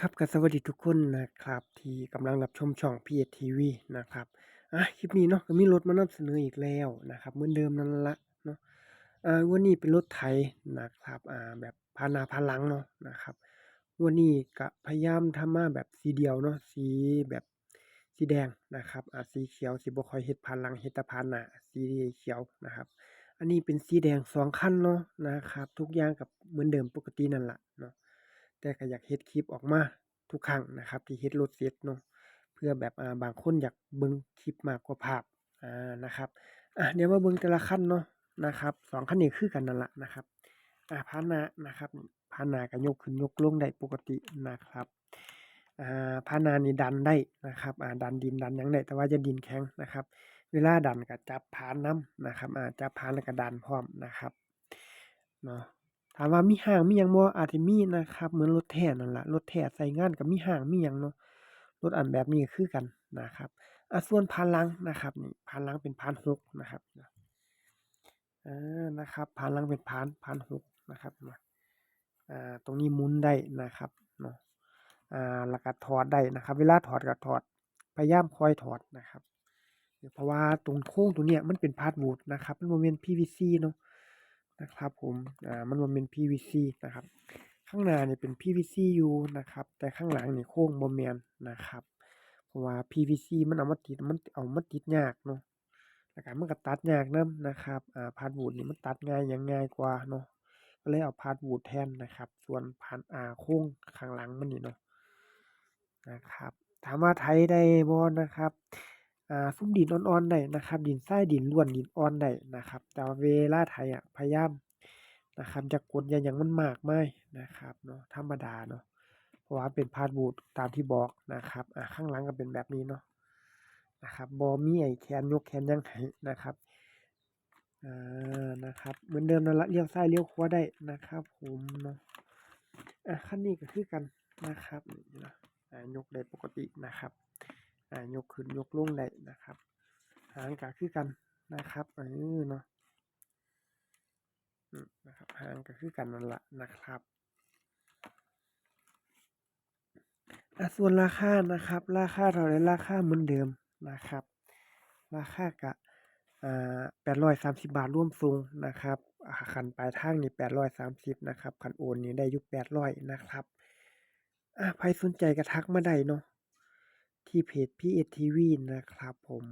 ครับก็สวัสดีทุกคนนะครับ ที่กำลังรับชมช่อง PSTV นะครับอะคลิปนี้เนาะก็มีรถมานำเสนออีกแล้วนะครับ เหมือนเดิมนั่นละเนาะอ่าวดนี้เป็นรถไถนะครับอ่าแบบพานาพาลังเนาะนะครับวดนี้ก็พยายามทำมาแบบสีเดียวเนาะสีแบบสีแดงนะครับอ่าสีเขียวสิบ่ค่อยเฮ็ดพาลังเฮ็ดแต่พานาสีเขียวนะครับ อันนี้เป็นสีแดงสองคันเนาะนะครับ ทุกอย่างก็เหมือนเดิมปกตินั่นละเนาะ แต่ก็อยากเฮ็ดคลิปออกมาทุกครั้งนะครับ ที่เฮ็ดรถเสร็จเนาะเพื่อแบบอ่าบางคนอยากเบิ่งคลิปมากกว่าภาพอ่านะครับอะเดี๋ยวมาเบิ่งแต่ละคันเนาะนะครับสองคันนี้คือกันนั่นละนะครับอ่าพานะนะครับพานะก็ยกขึ้นยกลงได้ปกตินะครับอ่าพานะนี่ดันได้นะครับอ่าดันดินดันหยังได้แต่ว่าอย่าดินแข็งนะครับ เวลาดันก็จับพานนำนะครับอ่าจับพานแล้วก็ดันพร้อมนะครับเนาะ ถามว่ามีห้างมียังบ่อาจสิมีนะครับ เหมือนรถแท้นั่นล่ะรถแท้ใช้งานก็มีห้างมียังเนาะรถอันแบบนี้คือกันนะครับอ่าส่วนพานลังนะครับนี่พานลังเป็นพานหกนะครับอานะครับพานลังเป็นพานพานหกนะครับอ่าตรงนี้หมุนได้นะครับเนาะอ่าแล้วก็ถอดได้นะครับ เวลาถอดก็ถอดพยายามคอยถอดนะครับ เพราะว่าตรงโค้งตรงเนี้ยมันเป็นพาสวูดนะครับมันบ่แม่น PVC เนาะ นะครับผมอ่ามันบ่แม่น PVC นะครับ ข้างหน้าเนี่ยเป็น PVC อยู่นะครับ แต่ข้างหลังเนี่ยโค้งบ่แมนนะครับ เพราะว่า PVC มันเอามาติดมันเอามาติดยากเนาะแล้วก็มันก็ตัดยากนำนะครับอ่าพาสวูดนี่มันตัดง่ายยังง่ายกว่าเนาะก็เลยเอาพาสวูดแทนนะครับ ส่วนพานอ่าโค้งข้างหลังมันนี่เนาะนะครับ ถามว่าไถได้บ่นะครับ อ่าซุมดินอ่อนๆได้นะครับ ดินทรายดินร่วนดินอ่อนได้นะครับ แต่ว่าเวลาไถอะพยายามนะครับอย่ากดอย่าหยังมันมากไมายนะครับเนาะธรรมดาเนาะเพราะว่าเป็นพาสวูดตามที่บอกนะครับอ่าข้างหลังก็เป็นแบบนี้เนาะนะครับบ่มีไอแขนยกแขนยังให้นะครับอ่านะครับ เหมือนเดิมนั่นละเลี้ยวซ้ายเลี้ยวขวาได้นะครับ ผมเนาะอ่าคันนี้ก็คือกันนะครับนี่นะอ่ายกได้ปกตินะครับ ยกขึ้นยกลงได้นะครับ หางก็คือกันนะครับเออเนาะอืมนะครับหางก็คือกันนั่นแหละนะครับส่วนราคานะครับ ราคาเท่าใดราคาเหมือนเดิมนะครับ ราคาก็อ่า830บาทร่วมส่งนะครับอ่าคันปลายทางนี่830นะครับคันโอนนี่ได้อยู่800นะครับอ่าไผสนใจก็ทักมาได้เนาะ ที่เพจพีเอทีวีนะครับผม